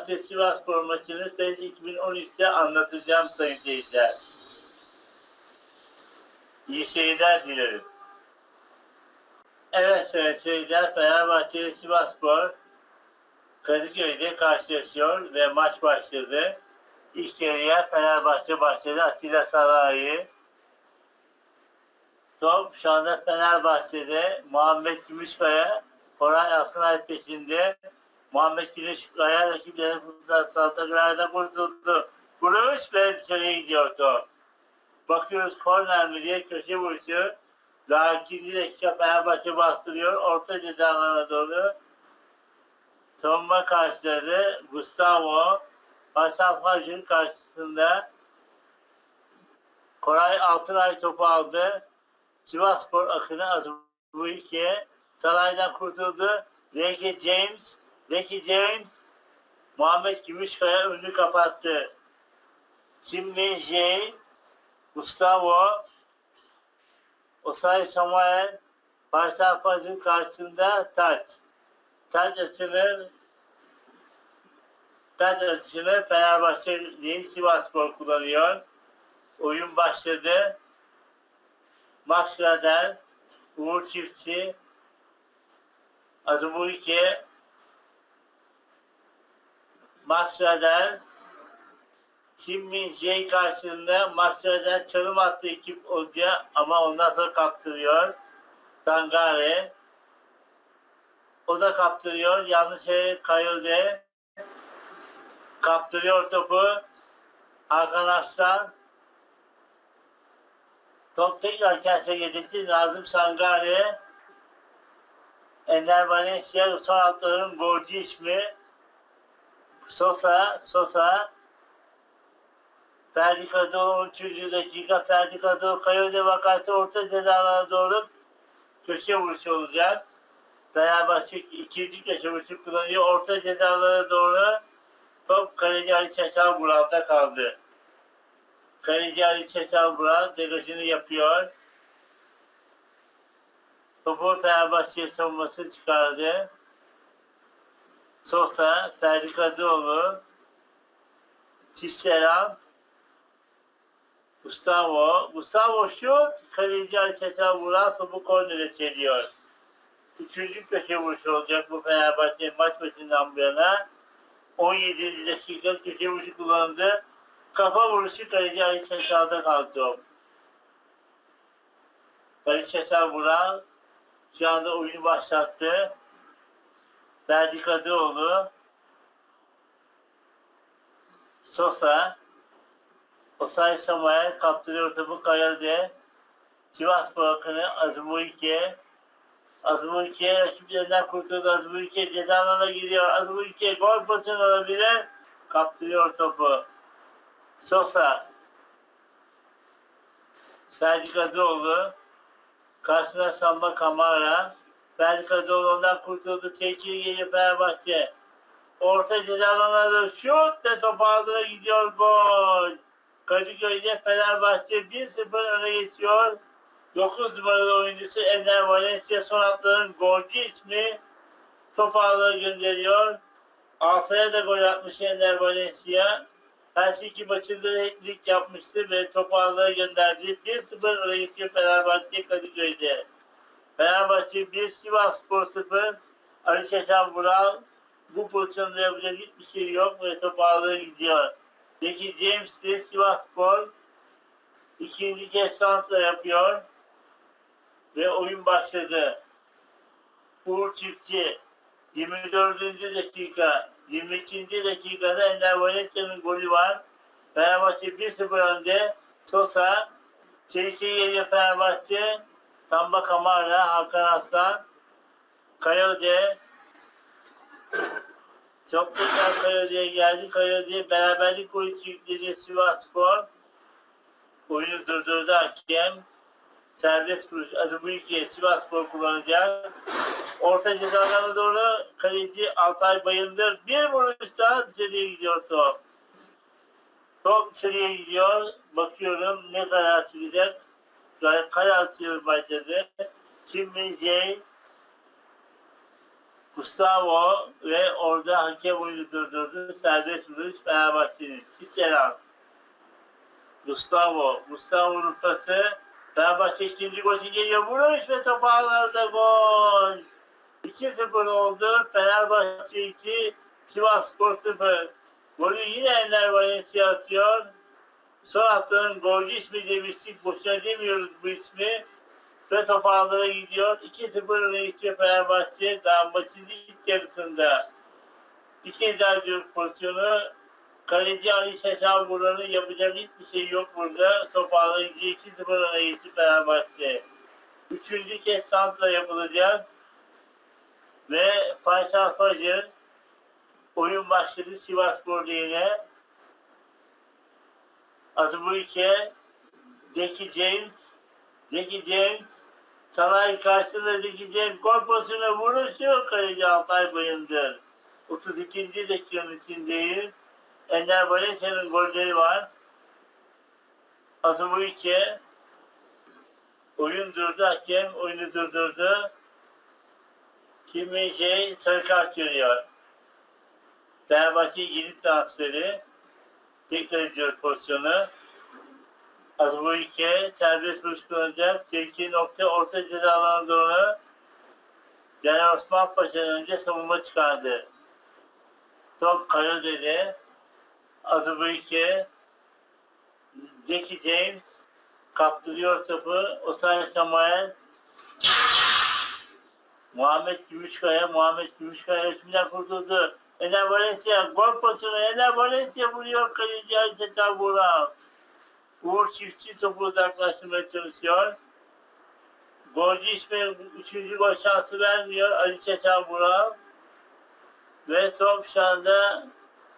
Fenerbahçe Sivasspor maçını sene 2013'te anlatacağım sayın seyirciler. İyi seyirler dilerim. Evet sayın seyirciler Fenerbahçe ile Sivasspor Kadıköy'de karşılaşıyor ve maç başladı. Yarıya Fenerbahçe başladı. Atilla Sarayı. Top şu anda Fenerbahçe'de Muhammed Gümüşkaya Koray Akınay peşinde. Muhammed Gümüşkaya rakiplerini fırsat saltaklarda kurtuldu. Vuruş ve dışarıya gidiyor top. Bakıyoruz korner mi diye köşe vuruşu. İkinci dakika Fenerbahçe bastırıyor. Orta cezalarına doğru. Savunma karşıladı. Gustavo. Hasan Hacı'nın karşısında Koray Altınay topu aldı. Sivasspor akını adı bu iki. Saraydan kurtuldu. Zeki James. Zeki James Muhammed Gümüşkaya önünü kapattı. Kim Jae Gustavo Osay Samuel Barça Faz'ın karşısında taç. Taç açılır. Taç açılır. Fenerbahçe değil Sivasspor kullanıyor. Oyun başladı. Gader, Uğur Çiftçi, Azubuike, Max Gader, Kim Min Jae karşısında Max Gader çalım attı ekip hoca ama ondan sonra kaptırıyor. Sangare. O da kaptırıyor. Yanlış yere Kayode. Kaptırıyor topu. Hakan. Top tekrar kendisine getirdi. Nazım Sangare. Ender Valencia son haftaların golcü ismi. Sosa, Sosa. Ferdi Kadıoğlu 13. dakika. Ferdi Kadıoğlu Kayode vakası orta cezalara doğru köşe vuruşu olacak. Fenerbahçe ikinci köşe vuruşu kullanıyor. Orta cezalara doğru top kaleci Ali Çeşal Burak'ta kaldı. Kaleci Ali Çeşal Burak degajını yapıyor. Topu Fenerbahçe savunması çıkardı. Sosa, Ferdi Kadıoğlu, Tisserand, Gustavo. Gustavo şut, kaleci Çeşal Burak topu kornere çeliyor. Üçüncü köşe vuruşu olacak bu Fenerbahçe maç başından bu yana. 17. dakika köşe vuruşu kullandı. Kafa vuruşu kaleci Ali Çeşal'da kaldı. Ali Çeşal Burak şu anda oyunu başlattı. Ferdi Kadıoğlu Sosa Osay Samuel kaptırıyor topu Kayal'de. Sivas Bırakını Azmuike Azmuike rakiplerinden kurtuldu. Azmuike cezalana gidiyor. Azmuike gol pozisyonu olabilir. Kaptırıyor topu. Sosa Ferdi Kadıoğlu karşısına Samba Kamara Ferdi Kadıoğlu ondan kurtuldu. Geliyor Fenerbahçe. Orta cezalarına şut ve top ağzına gidiyor gol. Kadıköy'de Fenerbahçe 1-0 öne geçiyor. 9 numaralı oyuncusu Ender Valencia son haftanın golcü ismi top ağlara gönderiyor. Alsa'ya da gol atmış Ender Valencia. Her şey maçında hat yapmıştı ve topu ağlara gönderdi. 1-0 öne geçiyor Fenerbahçe Kadıköy'de. Fenerbahçe 1 Sivas Spor 0. Ali Şeşan Vural bu pozisyonda yapacak hiçbir şey yok ve top gidiyor. Zeki James de Sivas Spor ikinci kez santra yapıyor ve oyun başladı. Uğur Çiftçi 24. dakika 22. dakikada Ender Valencia'nın golü var. Fenerbahçe 1-0 önde. Sosa Çelik'e geliyor Fenerbahçe. Samba Kamara, Hakan Aslan, Kayode. Çok tekrar Kayode'ye geldi. Kayode beraberlik golü yükledi Sivas Spor. Oyunu durdurdu hakem. Serbest vuruş adı iki Sivas Spor kullanacak. Orta cezalarına doğru kaleci Altay Bayındır. Bir vuruş daha dışarıya gidiyor top. Top dışarıya gidiyor. Bakıyorum ne kadar sürecek. Kaya atıyor başladı. Kim Min Gustavo ve orada hakem oyunu durdurdu. Serbest vuruş Fenerbahçe'nin. Çiçelan. Gustavo. Gustavo'nun pası. Fenerbahçe ikinci golü geliyor. Vuruş ve top ağlarda gol. 2-0 oldu. Fenerbahçe 2, Sivas Spor 0. Golü yine Ender Valencia atıyor. Son haftanın golcü ismi demiştik. Boşuna demiyoruz bu ismi. Ve top ağlara gidiyor. 2-0 öne geçiyor Fenerbahçe. Daha maçın ilk yarısında. İki eder pozisyonu. Kaleci Ali Şaşan Buran'ın yapacak hiçbir şey yok burada. Top ağlara gidiyor. 2-0 öne geçti Fenerbahçe. Üçüncü kez santra yapılacak. Ve Faysal Facır oyun başladı Sivasspor yine. Azubuike, Deki James, Deki James, Salay karşısında Deki James gol pozisyonuna vuruşu kaleci Altay Bayındır. 32. dakikanın içindeyiz. Ender Valencia'nın golleri var. Azubuike, oyun durdu, hakem oyunu durdurdu. Kimi şey sarı kart görüyor. Fenerbahçe yeni transferi. Tekrar ediyor pozisyonu. Azbuike serbest vuruş kullanacak. Tehlikeli nokta orta ceza alanına doğru. Caner Osman Paşa'dan önce savunma çıkardı. Top kara dedi. Azbuike Jackie James kaptırıyor topu. Osay Samuel Muhammed Gümüşkaya, Muhammed Gümüşkaya resminden kurtuldu. Ener Valencia, gol pozisyonu, Ener Valencia vuruyor kaleci Ayşetan Vural. Uğur Çiftçi topu uzaklaştırmaya çalışıyor. Golcü ismi üçüncü gol şansı vermiyor Ali Çetan Vural. Ve top şu anda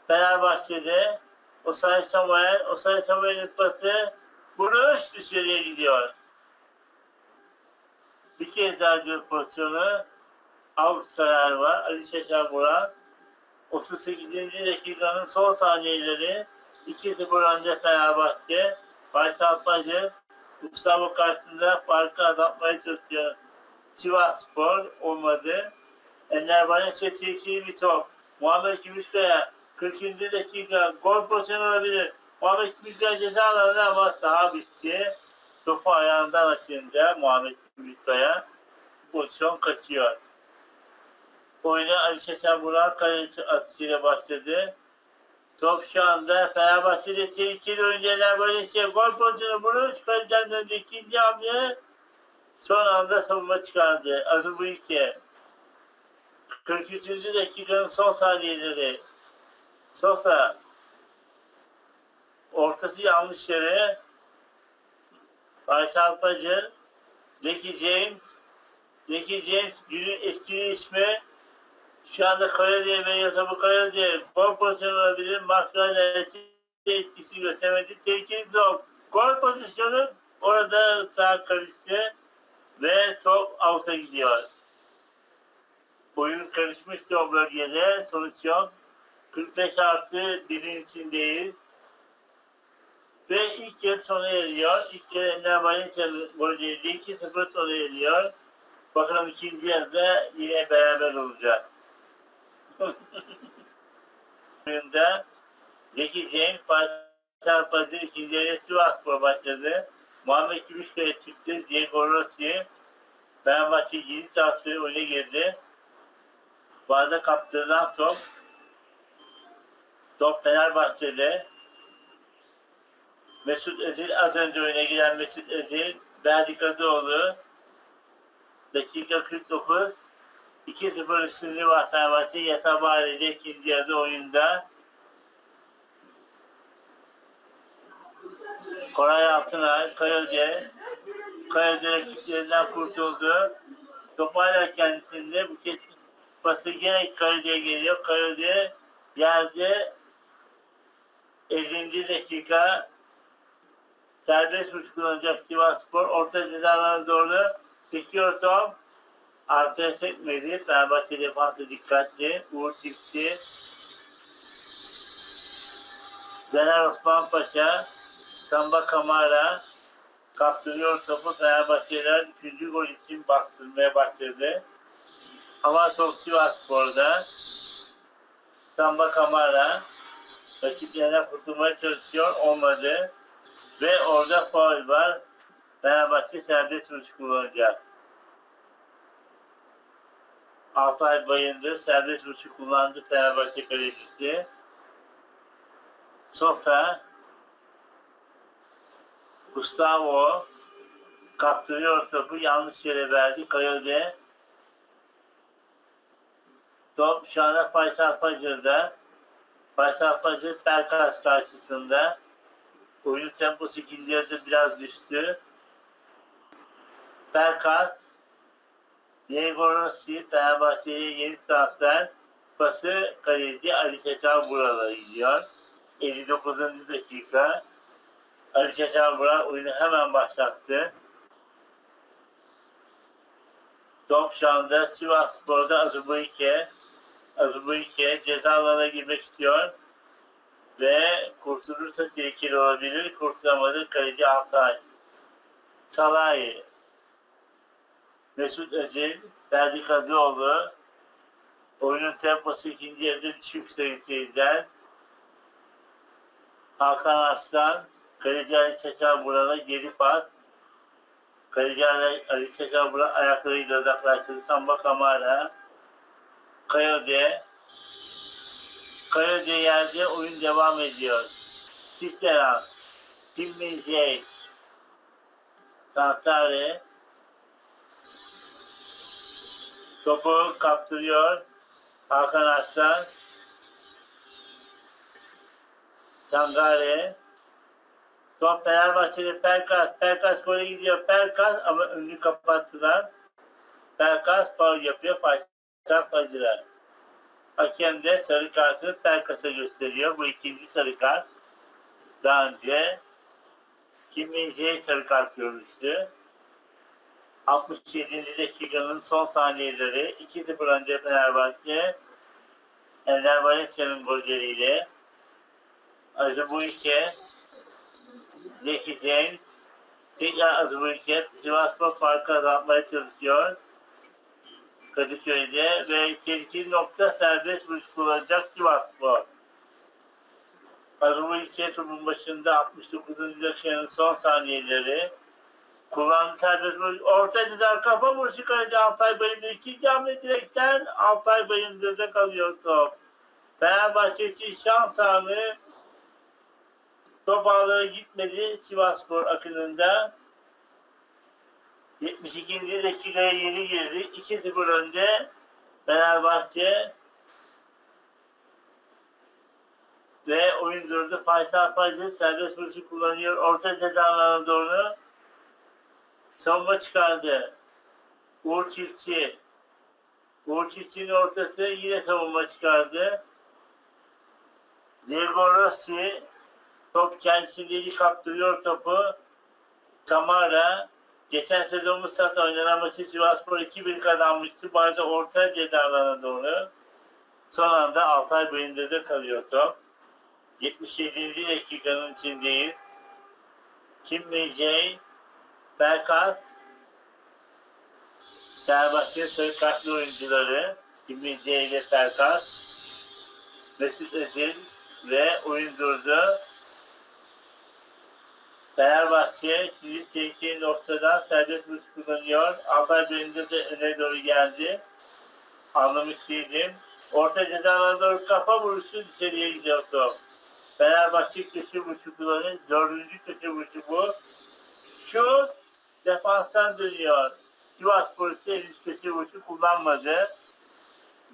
Fenerbahçe'de. Osay Samuel, Osay Samuel'in pası vuruş dışarıya gidiyor. Bir kez daha gol pozisyonu. Out kararı var. Ali Şeşen Buran. 38. dakikanın son saniyeleri 2-0 önde Fenerbahçe. Faysal Pacı Gustavo karşısında farkı azaltmaya çalışıyor. Sivas Spor olmadı. Ender Valencia tehlikeli bir top. Muhammed Gümüşkaya 40. dakika gol pozisyonu olabilir. Muhammed Gümüşkaya ceza alanında ama saha bitti. Topu ayağından açınca Muhammed Gümüşkaya pozisyon kaçıyor. Oyuna Şeşen Burak kaleci atışıyla başladı. Top şu anda Fenerbahçe'de tehlikeli oyuncular böyle şey gol pozisyonu vuruş kaleciden döndü ikinci hamle son anda savunma çıkardı. Azubuike 43. dakikanın son saniyeleri Sosa ortası yanlış yere Aysel Pacı Zeki James Zeki James günün eski ismi şu anda Karadiye ve Yasabı Karadiye gol pozisyonu olabilir. Maskarayla etkisi göstermedi. Tehlikeli top. Gol pozisyonu orada sağ karıştı ve top out'a gidiyor. Oyun karışmıştı o bölgede. Sonuç yok. 45 artı birin içindeyiz. Ve ilk yarı sona eriyor. İlk yarı Ender Valencia'nın golüyle 2-0 sona eriyor. Bakalım ikinci yarıda yine beraber olacak. Oyunda Zeki James Faysal Pazı ikinci yarı Sivasspor başladı. Muhammed Gümüşkaya çıktı. Diego Rossi Fenerbahçe yeni transferi oyuna girdi. Bu arada kaptırılan top top Fenerbahçe'de Mesut Özil az önce oyuna giren Mesut Özil Berdi Kadıoğlu dakika 49 2-0 üstünlüğü var Fenerbahçe Yatabari'de ikinci yarıda oyunda Koray Altınay, Kayaca Kayaca rakiplerinden kurtuldu. Top hala kendisinde bu kez pası gene Kayaca'ya geliyor. Kayaca yerde 50. dakika serbest vuruş kullanacak Sivas Spor. Orta cezalarına doğru çekiyor top. Arkaya sekmedi. Fenerbahçe defansı dikkatli. Uğur Çiftçi. Caner Osman Paşa. Samba Kamara. Kaptırıyor topu. Fenerbahçeler 3. gol için bastırmaya başladı. Ama çok Sivas Spor'da Samba Kamara rakiplerine kurtulmaya çalışıyor. Olmadı. Ve orada faul var. Fenerbahçe serbest vuruş kullanacak. Altay Bayındır serbest vuruşu kullandı Fenerbahçe kalecisi. Sosa Gustavo kaptırıyor topu yanlış yere verdi. Kayode top şu anda Faysal Facır'da. Faysal Facır Pelkas karşısında. Oyun temposu ikinci yarıda biraz düştü. Pelkas Diego Rossi Fenerbahçe'ye yeni transfer pası kaleci Ali Çeçal Bural'a gidiyor. 59. dakika Ali Çeçal Bural oyunu hemen başlattı. Top şu anda Sivas Spor'da Azubuike. Azubuike ceza alanına girmek istiyor. Ve kurtulursa tehlikeli olabilir. Kurtulamadı kaleci Altay. Salahi. Mesut Özil, Ferdi Kadıoğlu. Oyunun temposu ikinci yarıda düşük seviyeden. Hakan Arslan, Kaleci Ali Çeçal Bural'a geri pas. Kaleci Ali, Ali Çeçal Bural ayaklarıyla uzaklaştırdı. Samba Kamara. Kayode. Kayode yerde oyun devam ediyor. Tisserand. Kim Min-jae. Santare. Topu kaptırıyor. Hakan Arslan. Sangare. Top Fenerbahçe'de Pelkas. Pelkas gole gidiyor. Pelkas ama önünü kapattılar. Pelkas faul yapıyor. Faysal Facılar. Hakem de sarı kartı Pelkas'a gösteriyor. Bu ikinci sarı kart. Daha önce Kim Min-jae sarı kart görmüştü. 67. dakikanın son saniyeleri 2-0 önce Fenerbahçe Ender Valencia'nın golleriyle Azubuike Zeki James tekrar Azubuike Sivasspor farkı azaltmaya çalışıyor Kadıköy'de ve tehlikeli nokta serbest vuruş kullanacak Sivasspor. Azubuike topun başında 69. dakikanın son saniyeleri Kullandı serbest vuruş. Orta ceza kafa vuruşu kaleci Altay Bayındır. İkinci hamle direkten Altay Bayındır'da kalıyor top. Fenerbahçe için şans anı top ağlara gitmedi Sivasspor akınında. 72. dakikaya yeni girdi. 2-0 önde Fenerbahçe ve oyun durdu. Faysal Fazıl serbest vuruşu kullanıyor. Orta ceza doğru savunma çıkardı. Uğur Çiftçi. Uğur Çiftçi'nin ortası yine savunma çıkardı. Diego Rossi top kendisini kaptırıyor topu. Kamara geçen sezon Mustafa oynanan maçı Sivasspor 2-1 kazanmıştı. Bazı orta cezalarına doğru. Son anda Altay Bayındır'da kalıyor top. 77. dakikanın içindeyiz. Kim Mecey Berkas, Fenerbahçe sarı kartlı oyuncuları Kimi C ile Berkas, Mesut Özil ve oyun durdu. Fenerbahçe şimdi tehlikeli noktadan serbest vuruş kullanıyor. Altay Bey'inde de öne doğru geldi. Anlamış değilim. Orta cezalarına doğru kafa vuruşu dışarıya gidiyor top. Fenerbahçe köşe vuruşu kullanıyor. Dördüncü köşe vuruşu bu. Defanstan dönüyor. Sivas polisi üstesi vuruşu kullanmadı.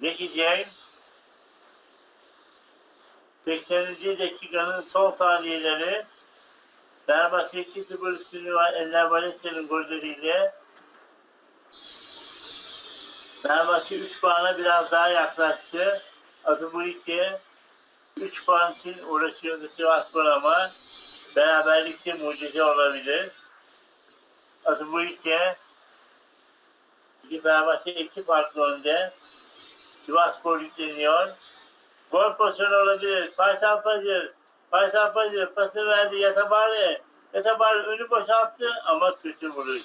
Zeki James 80. dakikanın son saniyeleri Fenerbahçe 2-0 üstünlüğü var. Ender Valencia'nın golleriyle Fenerbahçe 3 puana biraz daha yaklaştı. Adı bu iki 3 puan için uğraşıyordu Sivasspor ama beraberlikte mucize olabilir. Adı bu iki Fenerbahçe iki farklı önde. Sivasspor yükleniyor. Gol pozisyonu olabilir. Faysal Pacır. Faysal Pacır pası verdi Yatabari. Yatabari önü boşalttı ama kötü vuruş.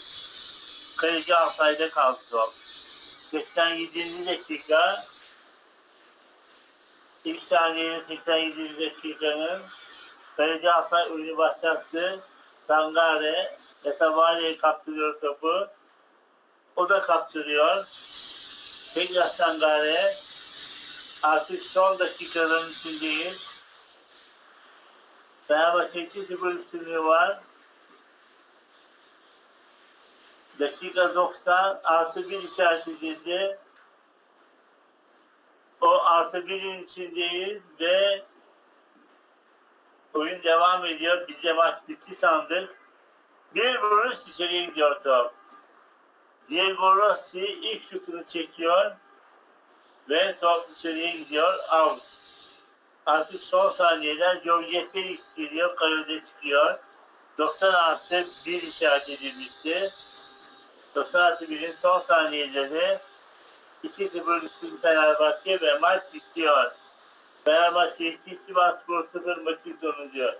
Kaleci Altay'da kaldı top. 87. dakika. İlk saniyenin 87. dakikanın Kaleci Altay oyunu başlattı. Sangare Yatavari'ye kaptırıyor topu. O da kaptırıyor. Tekrar Sangare. Artık son dakikaların içindeyiz. Fenerbahçe 2-0 üstünlüğü var. Dakika 90 artı 1 işaret edildi. O artı 1'in içindeyiz ve oyun devam ediyor. Biz de maç bitti sandık. Bir vuruş içeriye gidiyor top. Diego Rossi ilk şutunu çekiyor ve top dışarıya gidiyor. Out. Artık son saniyeler George Felix geliyor. Kalede çıkıyor. 90 artı 1 işaret edilmişti. 90 artı 1'in son saniyeleri 2-0 üstün Fenerbahçe ve maç bitiyor. Fenerbahçe 2 Sivas Spor 0 maçın sonucu.